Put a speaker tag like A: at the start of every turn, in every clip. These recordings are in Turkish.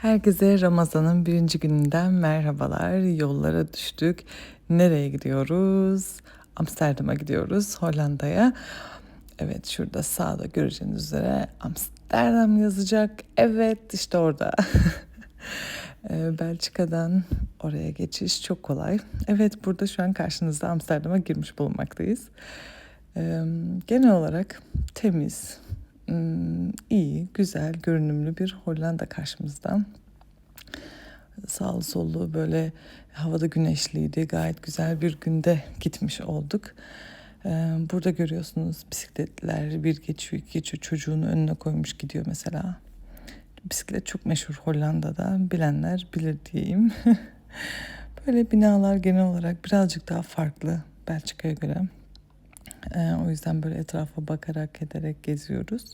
A: Herkese Ramazan'ın birinci gününden merhabalar. Yollara düştük. Nereye gidiyoruz? Amsterdam'a gidiyoruz, Hollanda'ya. Evet, şurada sağda göreceğiniz üzere Amsterdam yazacak. Evet, işte orada. Ee, Belçika'dan oraya geçiş çok kolay. Evet, burada şu an karşınızda Amsterdam'a girmiş bulunmaktayız. Ee, genel olarak temiz, Hmm, iyi, güzel, görünümlü bir Hollanda karşımızda. Sağlı sollu böyle havada güneşliydi. Gayet güzel bir günde gitmiş olduk. Ee, burada görüyorsunuz bisikletler bir geçiyor, iki geçiyor. Çocuğunu önüne koymuş gidiyor mesela. Bisiklet çok meşhur Hollanda'da. Bilenler bilir diyeyim. böyle binalar genel olarak birazcık daha farklı Belçika'ya göre. Ee, o yüzden böyle etrafa bakarak ederek geziyoruz.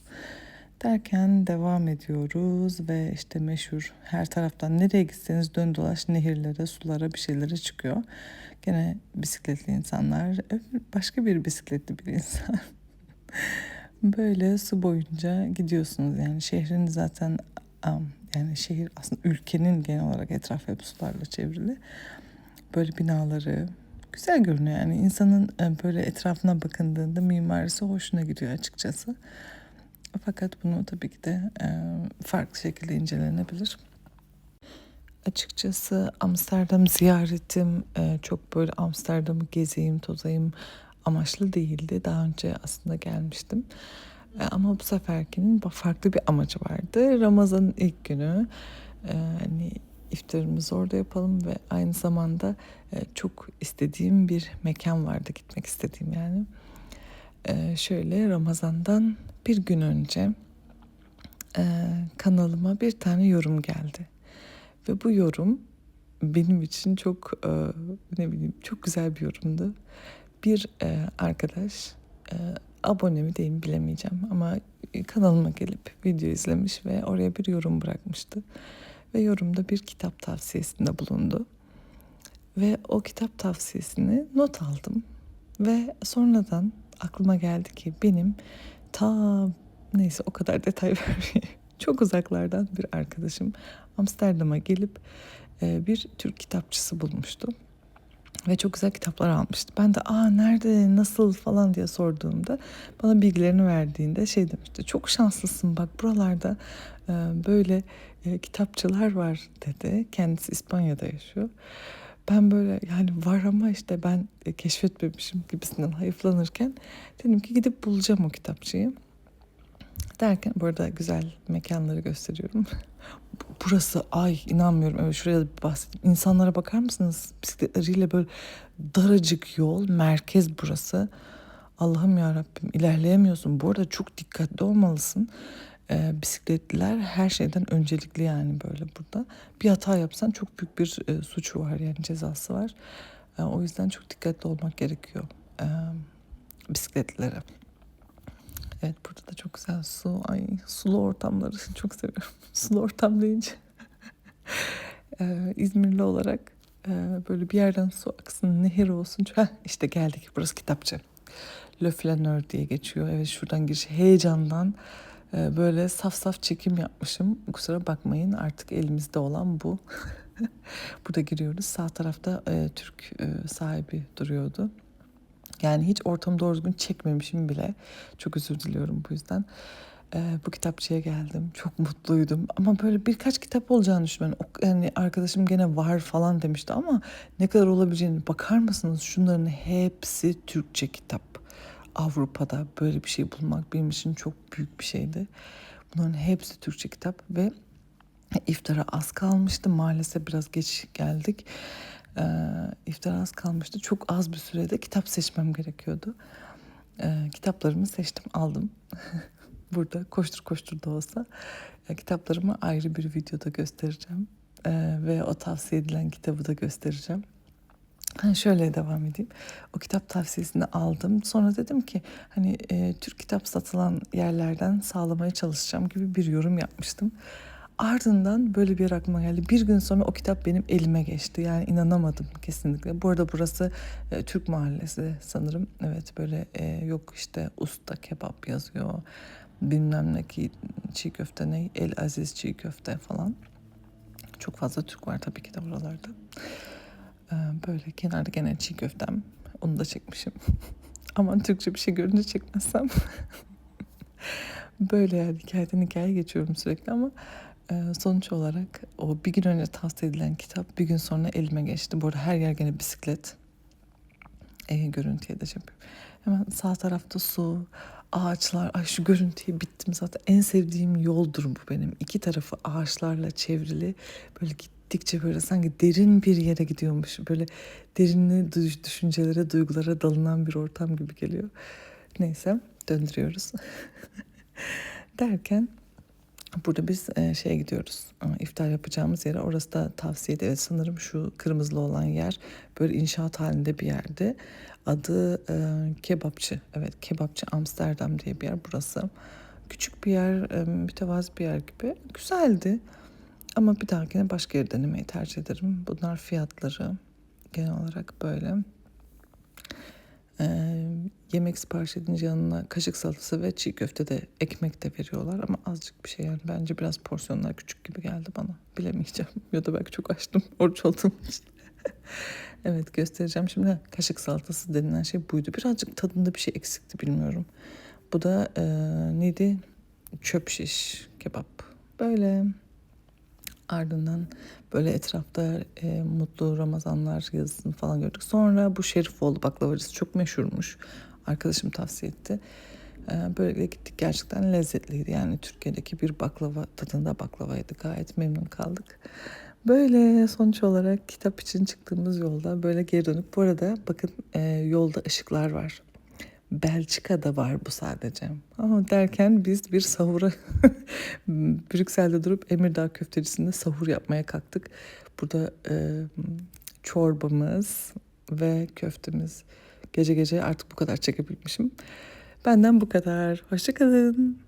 A: Derken devam ediyoruz ve işte meşhur her taraftan nereye gitseniz dön dolaş nehirlere, sulara bir şeylere çıkıyor. Gene bisikletli insanlar, başka bir bisikletli bir insan. Böyle su boyunca gidiyorsunuz yani şehrin zaten yani şehir aslında ülkenin genel olarak etrafı hep sularla çevrili. Böyle binaları, güzel görünüyor yani insanın e, böyle etrafına bakındığında mimarisi hoşuna gidiyor açıkçası. Fakat bunu tabii ki de e, farklı şekilde incelenebilir. Açıkçası Amsterdam ziyaretim e, çok böyle Amsterdam'ı gezeyim, tozayım amaçlı değildi. Daha önce aslında gelmiştim. Ama bu seferkinin farklı bir amacı vardı. Ramazan'ın ilk günü. Hani iftarımızı orada yapalım ve aynı zamanda e, çok istediğim bir mekan vardı gitmek istediğim yani. E, şöyle Ramazan'dan bir gün önce e, kanalıma bir tane yorum geldi ve bu yorum benim için çok e, ne bileyim çok güzel bir yorumdu. Bir e, arkadaş e, abone mi değil bilemeyeceğim ama kanalıma gelip video izlemiş ve oraya bir yorum bırakmıştı ve yorumda bir kitap tavsiyesinde bulundu. Ve o kitap tavsiyesini not aldım. Ve sonradan aklıma geldi ki benim ta neyse o kadar detay vermeyeyim. Çok uzaklardan bir arkadaşım Amsterdam'a gelip e, bir Türk kitapçısı bulmuştu. Ve çok güzel kitaplar almıştı. Ben de aa nerede nasıl falan diye sorduğumda bana bilgilerini verdiğinde şey demişti. Çok şanslısın bak buralarda e, böyle e, kitapçılar var dedi. Kendisi İspanya'da yaşıyor. Ben böyle yani var ama işte ben e, keşfetmemişim gibisinden hayıflanırken dedim ki gidip bulacağım o kitapçıyı. Derken burada güzel mekanları gösteriyorum. Burası ay inanmıyorum. Evet şuraya da bahsedeyim. İnsanlara bakar mısınız? Bisikletleriyle böyle daracık yol, merkez burası. Allah'ım ya Rabbim ilerleyemiyorsun. Bu arada çok dikkatli olmalısın e, bisikletliler her şeyden öncelikli yani böyle burada. Bir hata yapsan çok büyük bir e, suçu var yani cezası var. E, o yüzden çok dikkatli olmak gerekiyor e, bisikletlilere. Evet burada da çok güzel su. Ay sulu ortamları çok seviyorum. sulu ortam deyince. e, İzmirli olarak e, böyle bir yerden su aksın, nehir olsun. Heh, işte geldik burası kitapçı. Le Flaneur diye geçiyor. Evet şuradan giriş heyecandan böyle saf saf çekim yapmışım. Kusura bakmayın artık elimizde olan bu. Burada giriyoruz. Sağ tarafta e, Türk e, sahibi duruyordu. Yani hiç ortamı doğru düzgün çekmemişim bile. Çok özür diliyorum bu yüzden. E, bu kitapçıya geldim. Çok mutluydum. Ama böyle birkaç kitap olacağını düşünüyorum. Yani arkadaşım gene var falan demişti ama ne kadar olabileceğini bakar mısınız? Şunların hepsi Türkçe kitap. Avrupa'da böyle bir şey bulmak benim için çok büyük bir şeydi. Bunların hepsi Türkçe kitap ve iftara az kalmıştı. Maalesef biraz geç geldik. Ee, iftara az kalmıştı. Çok az bir sürede kitap seçmem gerekiyordu. Ee, kitaplarımı seçtim, aldım. Burada koştur koştur da olsa e, kitaplarımı ayrı bir videoda göstereceğim. Ee, ve o tavsiye edilen kitabı da göstereceğim. Hani şöyle devam edeyim. O kitap tavsiyesini aldım. Sonra dedim ki hani e, Türk kitap satılan yerlerden sağlamaya çalışacağım gibi bir yorum yapmıştım. Ardından böyle bir aklıma geldi. Bir gün sonra o kitap benim elime geçti. Yani inanamadım kesinlikle. Bu arada burası e, Türk mahallesi sanırım. Evet böyle e, yok işte usta kebap yazıyor. Bilmem ne ki çiğ köfte ne El Aziz çiğ köfte falan. Çok fazla Türk var tabii ki de oralarda. Ee, böyle kenarda gene çiğ köftem. Onu da çekmişim. Aman Türkçe bir şey görünce çekmezsem. böyle yani hikayeden hikaye geçiyorum sürekli ama e, sonuç olarak o bir gün önce tavsiye edilen kitap bir gün sonra elime geçti. Bu arada her yer gene bisiklet. E, görüntüye de şey. Hemen sağ tarafta su, ağaçlar. Ay şu görüntüye bittim zaten. En sevdiğim yoldur bu benim. İki tarafı ağaçlarla çevrili. Böyle gittikçe böyle sanki derin bir yere gidiyormuş. Böyle derinli düş- düşüncelere, duygulara dalınan bir ortam gibi geliyor. Neyse döndürüyoruz. Derken burada biz e, şeye gidiyoruz. Aa, İftar yapacağımız yere. Orası da tavsiye Evet sanırım şu kırmızılı olan yer böyle inşaat halinde bir yerde. Adı e, Kebapçı. Evet Kebapçı Amsterdam diye bir yer burası. Küçük bir yer, e, mütevazı bir yer gibi. Güzeldi. Ama bir dahakine başka yer denemeyi tercih ederim. Bunlar fiyatları genel olarak böyle. Ee, yemek sipariş edince yanına kaşık salatası ve çiğ köfte de ekmek de veriyorlar. Ama azıcık bir şey yani bence biraz porsiyonlar küçük gibi geldi bana. Bilemeyeceğim. Ya da belki çok açtım oruç olduğum için evet göstereceğim. Şimdi kaşık salatası denilen şey buydu. Birazcık tadında bir şey eksikti bilmiyorum. Bu da e, neydi? Çöp şiş kebap. Böyle Ardından böyle etrafta e, mutlu Ramazanlar yazısını falan gördük. Sonra bu Şerifoğlu baklavacısı çok meşhurmuş. Arkadaşım tavsiye etti. E, böyle gittik gerçekten lezzetliydi. Yani Türkiye'deki bir baklava tadında baklavaydı. Gayet memnun kaldık. Böyle sonuç olarak kitap için çıktığımız yolda böyle geri dönüp bu arada bakın e, yolda ışıklar var. Belçika'da var bu sadece. Ama derken biz bir sahura Brüksel'de durup Emirdağ köftecisinde sahur yapmaya kalktık. Burada e, çorbamız ve köftemiz. Gece gece artık bu kadar çekebilmişim. Benden bu kadar. Hoşçakalın.